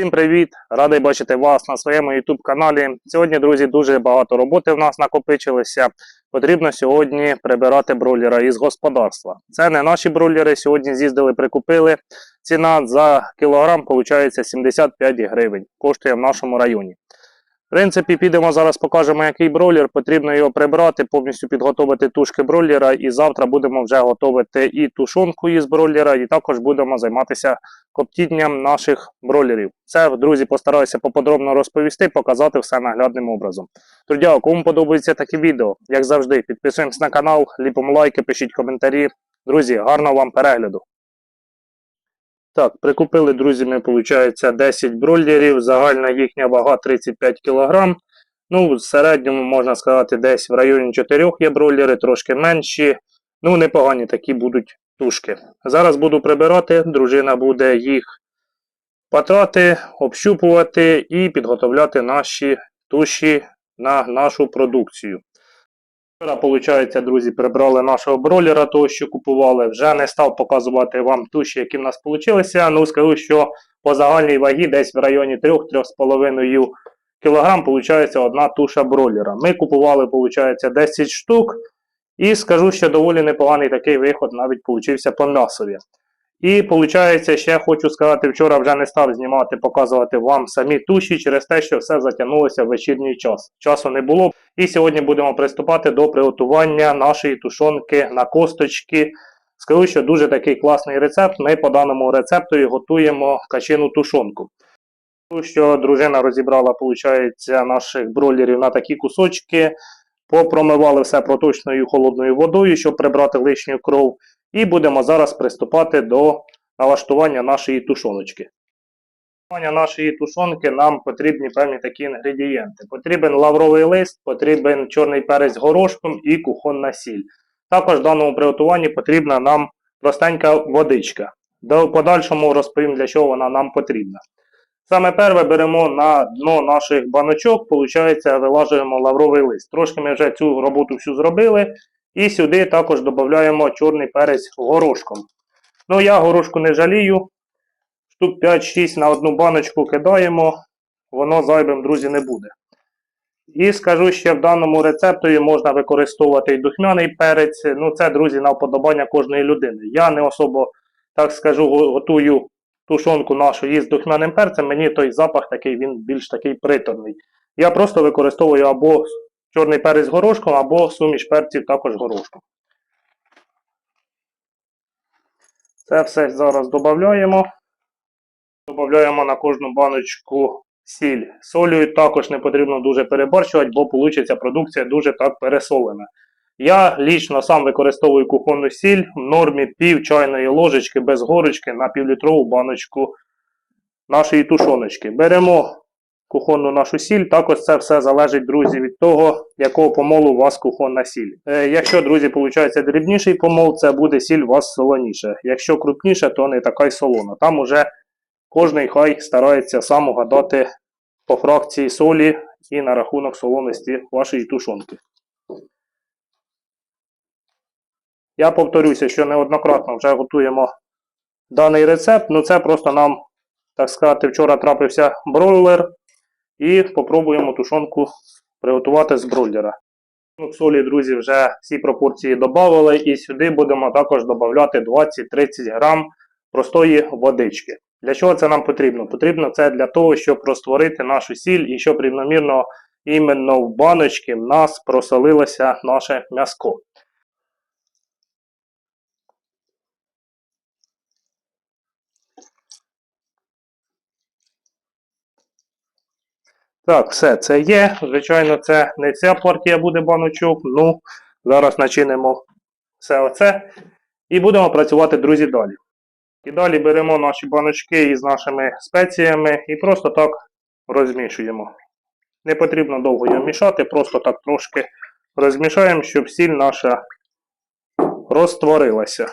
Всім привіт! Радий бачити вас на своєму YouTube каналі. Сьогодні, друзі, дуже багато роботи в нас накопичилося. Потрібно сьогодні прибирати бройлера із господарства. Це не наші бройлери. Сьогодні з'їздили, прикупили. Ціна за кілограм виходить 75 гривень. Коштує в нашому районі. В принципі, підемо зараз, покажемо, який бройлер. Потрібно його прибрати, повністю підготувати тушки бройлера. І завтра будемо вже готувати і тушонку із бройлера, і також будемо займатися коптінням наших бройлерів. Це, друзі, постараюся поподробно розповісти, показати все наглядним образом. Друзі, кому подобається таке відео, як завжди, підписуємось на канал, ліпимо лайки, пишіть коментарі. Друзі, гарного вам перегляду! Так, прикупили, друзі, ми, виходить, 10 бройлерів, загальна їхня вага 35 кг. Ну, в середньому, можна сказати, десь в районі 4 є бройлери, трошки менші. Ну, непогані такі будуть тушки. Зараз буду прибирати, дружина буде їх патрати, общупувати і підготовляти наші туші на нашу продукцію. Вчора, виходить, друзі, прибрали нашого бройлера, того, що купували. Вже не став показувати вам туші, які в нас вийшли. Ну, скажу, що по загальній вагі десь в районі 3-3,5 кг виходить одна туша бройлера. Ми купували, виходить, 10 штук. І скажу, що доволі непоганий такий виход навіть получився по м'ясові. І виходить, ще хочу сказати, вчора вже не став знімати, показувати вам самі туші через те, що все затягнулося в вечірній час. Часу не було. І сьогодні будемо приступати до приготування нашої тушонки на косточки. Скажу, що дуже такий класний рецепт. Ми по даному рецепту готуємо качину тушонку. Що дружина розібрала, виходить, наших бройлерів на такі кусочки. Попромивали все проточною холодною водою, щоб прибрати лишню кров. І будемо зараз приступати до налаштування нашої тушоночки. Налаштування нашої тушонки нам потрібні певні такі інгредієнти. Потрібен лавровий лист, потрібен чорний перець з горошком і кухонна сіль. Також в даному приготуванні потрібна нам простенька водичка. До подальшому розповім, для чого вона нам потрібна. Саме перше беремо на дно наших баночок, виходить, вилажуємо лавровий лист. Трошки ми вже цю роботу всю зробили. І сюди також додаємо чорний перець горошком. Ну, я горошку не жалію. Штук 5-6 на одну баночку кидаємо, воно зайвим, друзі, не буде. І скажу ще в даному рецептові можна використовувати і духмяний перець. Ну, це, друзі, на вподобання кожної людини. Я не особо, так скажу, готую тушонку нашу із духмяним перцем. Мені той запах такий, він більш такий приторний. Я просто використовую або чорний перець горошком або суміш перців також горошком. Це все зараз додаємо. Додаємо на кожну баночку сіль. Солью також не потрібно дуже переборщувати, бо вийде продукція дуже так пересолена. Я лічно сам використовую кухонну сіль в нормі пів чайної ложечки без горочки на півлітрову баночку нашої тушоночки. Беремо кухонну нашу сіль. Також це все залежить, друзі, від того, якого помолу у вас кухонна сіль. Е, якщо, друзі, виходить дрібніший помол, це буде сіль у вас солоніше. Якщо крупніше, то не така й солона. Там уже кожний хай старається сам угадати по фракції солі і на рахунок солоності вашої тушонки. Я повторюся, що неоднократно вже готуємо даний рецепт, ну це просто нам, так сказати, вчора трапився бройлер, і спробуємо тушонку приготувати з бройлера. Ну, солі, друзі, вже всі пропорції додали. І сюди будемо також додати 20-30 грам простої водички. Для чого це нам потрібно? Потрібно це для того, щоб розтворити нашу сіль і щоб рівномірно іменно в баночці в нас просолилося наше м'яско. Так, все це є. Звичайно, це не вся партія буде баночок. Ну, зараз начинимо все оце. І будемо працювати, друзі, далі. І далі беремо наші баночки із нашими спеціями і просто так розмішуємо. Не потрібно довго його мішати, просто так трошки розмішаємо, щоб сіль наша розтворилася.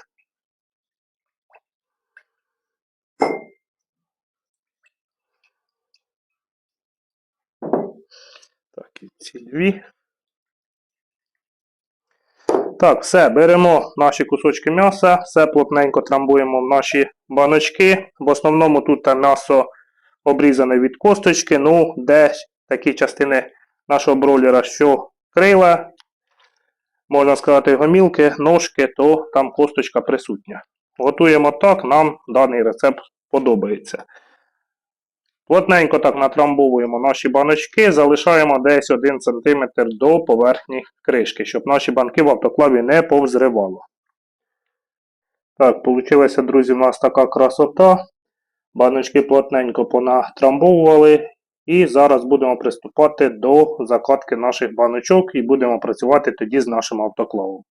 Ці дві. Так, все, беремо наші кусочки м'яса, все плотненько трамбуємо в наші баночки. В основному тут м'ясо обрізане від косточки. Ну, де такі частини нашого бройлера, що крила, можна сказати, гомілки, ножки, то там косточка присутня. Готуємо так, нам даний рецепт подобається. Плотненько так натрамбовуємо наші баночки, залишаємо десь 1 см до поверхні кришки, щоб наші банки в автоклаві не повзривало. Так, получилася, друзі, у нас така красота. Баночки плотненько понатрамбовували. І зараз будемо приступати до закатки наших баночок і будемо працювати тоді з нашим автоклавом.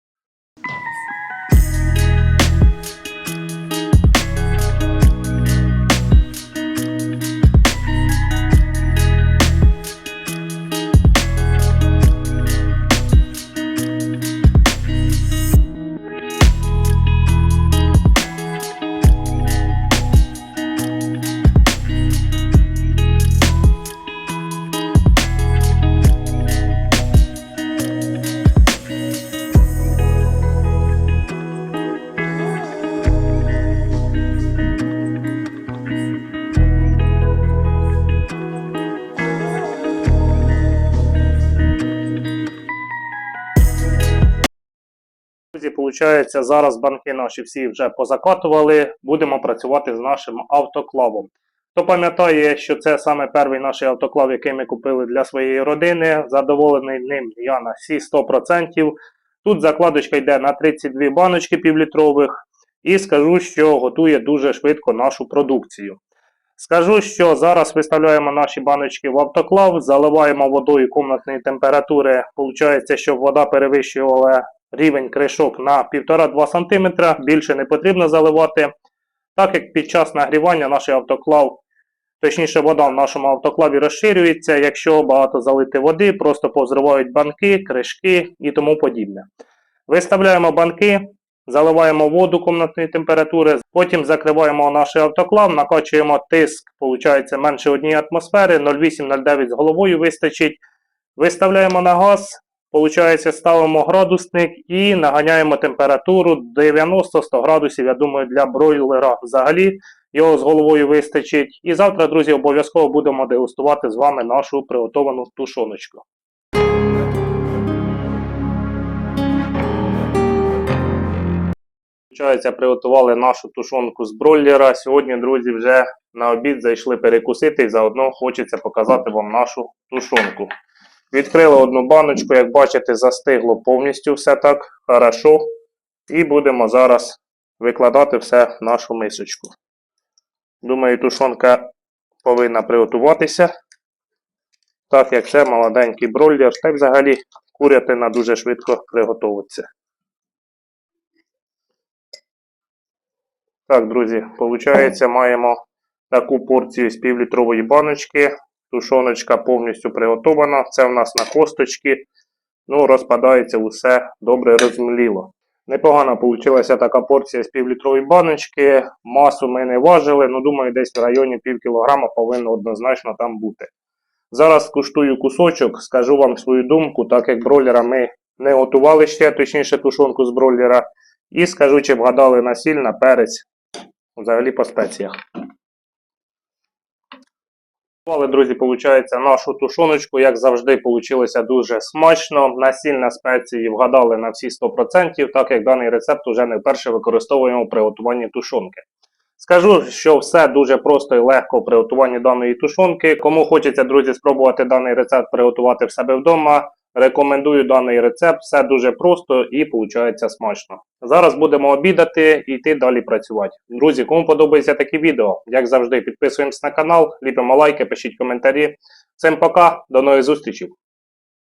Друзі, виходить, зараз банки наші всі вже позакатували. Будемо працювати з нашим автоклавом. Хто пам'ятає, що це саме перший наш автоклав, який ми купили для своєї родини. Задоволений ним я на всі 100%. Тут закладочка йде на 32 баночки півлітрових. І скажу, що готує дуже швидко нашу продукцію. Скажу, що зараз виставляємо наші баночки в автоклав, заливаємо водою комнатної температури. Получається, щоб вода перевищувала рівень кришок на 1,5-2 см, більше не потрібно заливати. Так як під час нагрівання наш автоклав, точніше вода в нашому автоклаві розширюється, якщо багато залити води, просто повзривають банки, кришки і тому подібне. Виставляємо банки, заливаємо воду комнатної температури, потім закриваємо наш автоклав, накачуємо тиск, виходить менше однієї атмосфери, 0,8-0,9 з головою вистачить. Виставляємо на газ, Получається, ставимо градусник і наганяємо температуру 90-100 градусів. Я думаю, для бройлера взагалі його з головою вистачить. І завтра, друзі, обов'язково будемо дегустувати з вами нашу приготовану тушоночку. Получається, приготували нашу тушонку з бройлера. Сьогодні, друзі, вже на обід зайшли перекусити і заодно хочеться показати вам нашу тушонку. Відкрили одну баночку, як бачите, застигло повністю все так хорошо. І будемо зараз викладати все в нашу мисочку. Думаю, тушонка повинна приготуватися. Так як це молоденький бройлер, та й взагалі курятина дуже швидко приготується. Так, друзі, виходить, маємо таку порцію з півлітрової баночки. Тушоночка повністю приготована. Це в нас на косточки. Ну, розпадається усе добре розмліло. Непогана вийшла така порція з півлітрової баночки. Масу ми не важили, ну думаю, десь в районі пів кілограма повинно однозначно там бути. Зараз куштую кусочок, скажу вам свою думку, так як бройлера ми не готували ще, точніше тушонку з бройлера. І скажу, чи вгадали на сіль, на перець, взагалі по спеціях. Але, друзі, виходить, нашу тушоночку, як завжди, вийшло дуже смачно. Насільна спеції вгадали на всі 100%, так як даний рецепт уже не вперше використовуємо у приготуванні тушонки. Скажу, що все дуже просто і легко в приготуванні даної тушонки. Кому хочеться, друзі, спробувати даний рецепт приготувати в себе вдома, рекомендую даний рецепт. Все дуже просто і виходить смачно. Зараз будемо обідати і йти далі працювати. Друзі, кому подобається такі відео, як завжди, підписуємось на канал, ліпимо лайки, пишіть коментарі. Всім пока, до нових зустрічей!